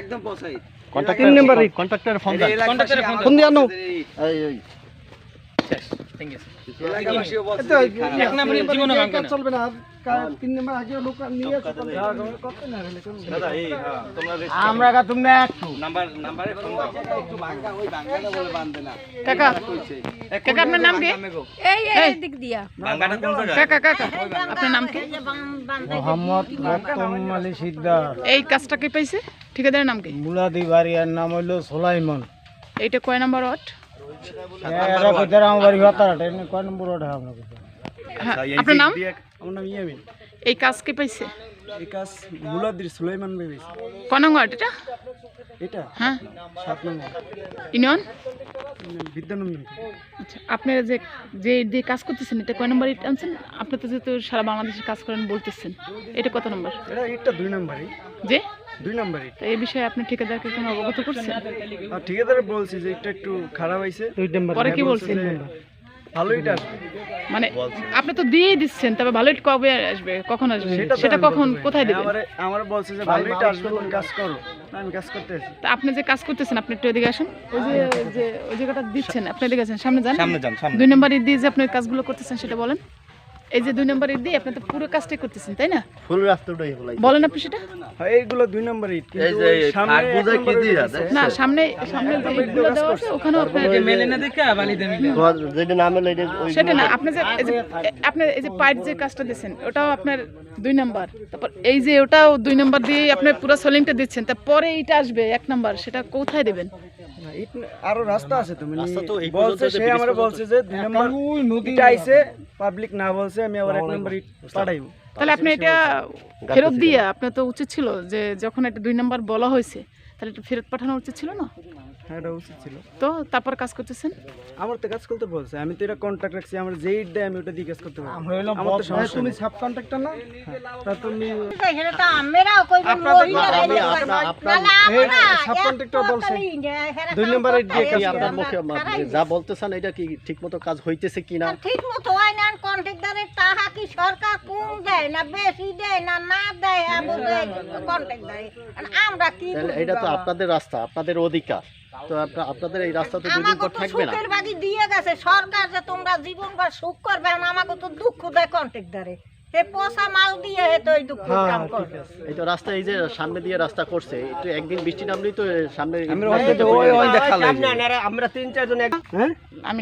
একদম পচাই contractor number ইট কন্ট্রাক্টর ফোন এই এলাকাবাসী কন্ট্রাক্টরে ফোন আমাদের দিয়ে আনো। এই এই এই এলাকাবাসীও বলছে এতো যে খারাপ। এক নাম্বার জীবনে কাজ চলবে না। আর কা- তিন নাম্বার আগে লোক নিয়ে আসো করতে না। হলে করবে না। দাদা, এই, হ্যাঁ, আমরা তোমরা একটু। কাকা। কাকা আপনার নাম কি? এই এই দিক দিয়া। ভাঙ্গাটা কোন জায়গায়? কাকা কাকা আপনার নাম কি? মোহাম্মদ রতন আলী সিকদার। এই কাজটা কে পাইছে? ঠিকাদারের নাম কি? মুলাদি বাড়িয়ার নাম হইল সোলাইমান। এইটা কয় নাম্বার ওয়ার্ড? এরা কইতে আমার বাড়ি হতারাট এনে কয় নম্বর ওটা আমরা কইতে হ্যাঁ আপনার নাম? আমার নাম ইয়ামিন। এই কাজ কে পাইছে? এই কাজ মুলাদির সুলাইমান ভাই পাইছে। নং ওয়ার্ড এটা? এটা? হ্যাঁ। সাত নম্বর। ইউনিয়ন বিদ্যানন্দন। আচ্ছা আপনারা যে যে যে কাজ করতেছেন এটা কয় নম্বর ইট আনছেন? আপনি তো যেহেতু সারা বাংলাদেশে কাজ করেন বলতেছেন। এটা কত নম্বর? এটা ইটটা দুই নম্বরই। যে? দুই নম্বর ইট। এই বিষয়ে আপনি ঠিকাদারকে কোনো অবগত করছেন? আর ঠিকাদারে বলছি যে এটা একটু খারাপ হয়েছে দুই নম্বর। পরে কি বলছেন? মানে আপনি তো দিয়ে দিচ্ছেন তবে ভালো কবে আসবে? কখন আসবে? সেটা কখন। কোথায় দেবেন? আমার আমার বলছে যে ভালো আসবে কোন কাজ করো। আমি কাজ করতেছি তা আপনি যে কাজ করতেছেন আপনি একটু এদিকে আসুন। ওই যে যে ওই জায়গাটা দিচ্ছেন আপনি এদিকে আছেন সামনে যান। সামনে যান দুই নম্বর দিয়ে যে আপনি কাজগুলো করতেছেন সেটা বলেন। এই যে দুই নম্বর ঈদ দিয়ে আপনি তো পুরো কাজটাই করতেছেন তাই না? ফুল রাস্তাটাই হলাই বলেন আপনি সেটা। হ্যাঁ, এইগুলো দুই নম্বর ইট এই যে সামনে কি দিয়া আছে। না সামনে সামনে যে ইটগুলো দেওয়া আছে ওখানেও আপনার যেটা নাম হলো এটা ওই সেটা না আপনি যে এই যে আপনি এই যে পাইপ যে কাজটা দিচ্ছেন ওটাও আপনার দুই নাম্বার। তারপর এই যে ওটাও দুই নাম্বার দিয়ে আপনি পুরো সোলিংটা দিচ্ছেন তারপরে এইটা আসবে এক নাম্বার সেটা কোথায় দেবেন? না, ইট আরও রাস্তা আছে তুমি রাস্তা তো এই বলছে সে যে আমারে বলছে যে দুই নম্বর ইট আইছে পাবলিক না বলছে আমি আবার এক নম্বর ইট পাঠাইবো। তাহলে আপনি এটা ফেরত দিয়ে আপনার তো উচিত ছিল যে যখন এটা দুই নম্বর বলা হয়েছে তাহলে একটু ফেরত পাঠানো উচিত ছিল না? হ্যাঁ এটা উচিত ছিল। তো তারপর কাজ করতেছেন? আমার তো কাজ করতে বলছে আমি তো এটা কন্ট্রাক্ট রাখছি আমার যে ইট দেয় আমি ওটা দিয়ে কাজ করতে পারব। আমরা হইলাম আমার তো সমস্যা তুমি সাব কন্ট্রাক্টর না তা তুমি সেটা তো আমরাও। আপনার বলছে। দুই নম্বর দিয়ে কাজ আপনার মুখে যা বলতেছেন এটা কি ঠিকমতো কাজ হইতেছে কিনা? আর ঠিক মতো হয় না কন্ট্রাক্টরের টাকা কি সরকার কোন দেয় না বেশি দেয় না না দেয় এমন কন্ট্রাক্ট দেয় আর আমরা কি এটা তো আপনাদের রাস্তা আপনাদের অধিকার। তো আপনাদের এই রাস্তা তো দুদিন পর থাকবে না। সুখের বাগি দিয়ে গেছে সরকার যে তোমরা জীবনভর সুখ করবে না আমাকে তো দুঃখ দেয় কন্ট্রাক্টরে হে পোষা মাল দিয়ে হে তো এই দুঃখ হ্যাঁ কাম করে এই তো রাস্তা এই যে সামনে দিয়ে রাস্তা করছে একটু একদিন বৃষ্টি নামলেই তো সামনে আমরা তিন চারজন হ্যাঁ? আমি